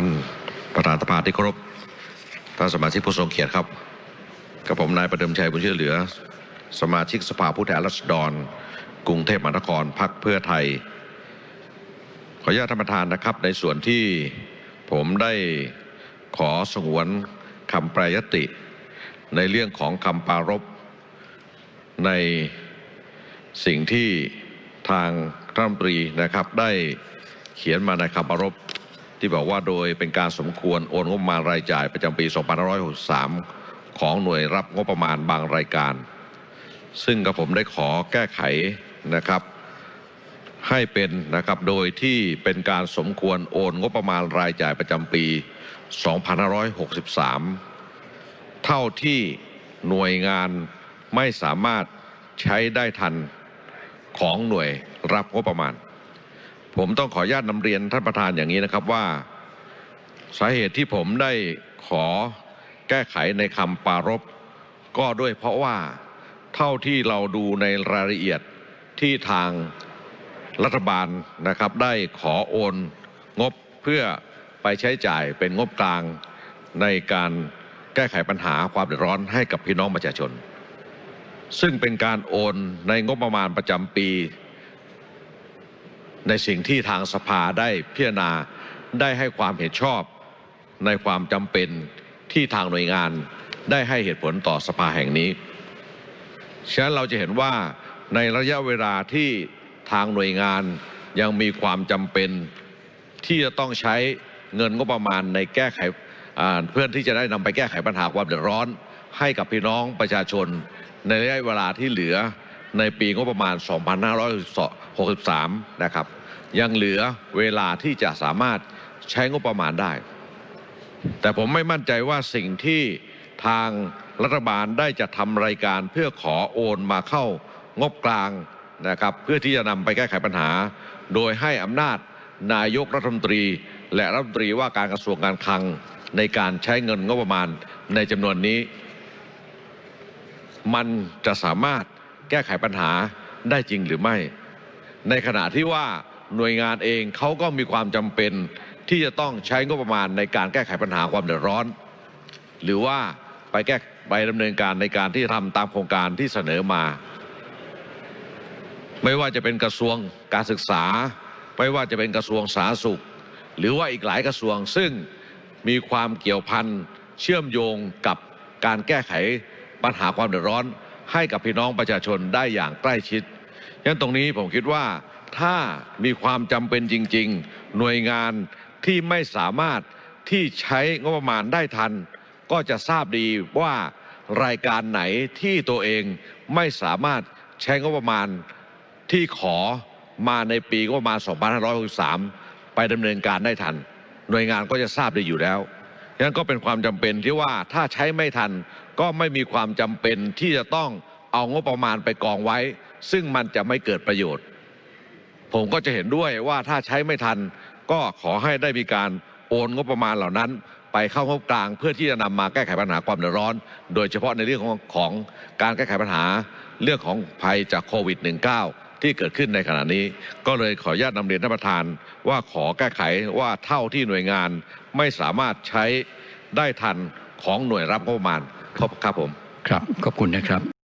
านประธานสภาที่เคารพท่านสมาชิกผู้ทรงเกียรติครับกับผมนายประเดิมชัยบุญเชื่อเหลือ สมาชิกสภาผู้แทนราษฎร กรุงเทพมหานครพรรคเพื่อไทย ขออนุญาตท่านประธานนะครับ ในส่วนที่ผมได้ขอสงวนคำแปรยติ ในเรื่องของคำปรารภในสิ่งที่ทางรัฐมนตรีนะครับได้เขียนมาในคำปรารภ ที่บอกว่าโดยเป็นการสมควรโอนงบประมาณรายจ่ายประจำปี 2563 ของหน่วยรับงบประมาณบางรายการ ซึ่งกับผมได้ขอแก้ไขนะครับให้เป็นนะครับโดยที่เป็นการสมควรโอนงบประมาณรายจ่ายประจำปี 2563 เท่าที่หน่วยงานไม่สามารถใช้ได้ทันของหน่วยรับงบประมาณ ผมต้องขออนุญาตนำเรียนท่านประธานอย่างนี้นะครับว่า สาเหตุที่ผมได้ขอแก้ไขในคำปรารภก็ด้วยเพราะว่าเท่าที่เราดูในรายละเอียดที่ทางรัฐบาลนะครับได้ขอโอนงบเพื่อไปใช้จ่ายเป็นงบกลางในการแก้ไขปัญหาความเดือดร้อนให้กับพี่น้องประชาชน ซึ่งเป็นการโอนในงบประมาณประจำปี ในสิ่งที่ทางสภาได้พิจารณาได้ให้ความเห็นชอบในความจำเป็นที่ทางหน่วยงานได้ให้เหตุผลต่อสภาแห่งนี้ ฉะนั้นเราจะเห็นว่าในระยะเวลาที่ทางหน่วยงานยังมีความจำเป็นที่จะต้องใช้เงินงบประมาณในแก้ไขเพื่อที่จะได้นำไปแก้ไขปัญหาความเดือดร้อน ให้กับพี่น้องประชาชนในระยะเวลาที่เหลือ ในปีงบประมาณ 2563 นะครับ ยังเหลือเวลาที่จะสามารถใช้งบประมาณได้ แต่ผมไม่มั่นใจว่าสิ่งที่ทางรัฐบาลได้จะทำรายการเพื่อขอโอนมาเข้างบกลางนะครับ เพื่อที่จะนำไปแก้ไขปัญหา โดยให้อำนาจนายกรัฐมนตรี และรัฐมนตรีว่าการกระทรวงการคลังในการใช้เงินงบประมาณในจำนวนนี้ มันจะสามารถ แก้ไขปัญหาได้จริงหรือไม่ ในขณะที่ว่าหน่วยงานเองเขาก็มีความจำเป็นที่จะต้องใช้งบประมาณในการแก้ไขปัญหาความเดือดร้อน หรือว่าไปแก้ไปดำเนินการในการที่ทำตามโครงการที่เสนอมา ไม่ว่าจะเป็นกระทรวงการศึกษา ไม่ว่าจะเป็นกระทรวงสาธารณสุข หรือว่าอีกหลายกระทรวงซึ่งมีความเกี่ยวพันเชื่อมโยงกับการแก้ไขปัญหาความเดือดร้อน ให้กับพี่น้องประชาชนได้อย่างใกล้ชิดฉะนั้นตรงนี้ผมคิดว่าถ้ามีความจำเป็นจริง ๆ หน่วยงานที่ไม่สามารถที่ใช้งบประมาณได้ทัน ก็จะทราบดีว่ารายการไหนที่ตัวเองไม่สามารถใช้งบประมาณที่ขอมาในปีก็ประมาณ 2563 ไปดำเนินการได้ทัน หน่วยงานก็จะทราบไดีอยู่แล้ว นั้นก็เป็นความจำเป็นที่ว่าถ้าใช้ไม่ทันก็ไม่มีความจำเป็นที่จะต้องเอางบประมาณไปกองไว้ ซึ่งมันจะไม่เกิดประโยชน์ ผมก็จะเห็นด้วยว่าถ้าใช้ไม่ทัน ก็ขอให้ได้มีการโอนงบประมาณเหล่านั้น ไปเข้างบกลางเพื่อที่จะนำมาแก้ไขปัญหาความเดือดร้อน โดยเฉพาะในเรื่องของของการแก้ไขปัญหาเรื่องของภัยจากโควิด -19 ที่เกิดขึ้นในขณะนี้ ก็เลยขออนุญาตนำเรียนท่านประธาน ว่าขอแก้ไขว่าเท่าที่หน่วยงานไม่สามารถใช้ได้ทันของหน่วยรับงบประมาณครับผมครับขอบคุณนะครับ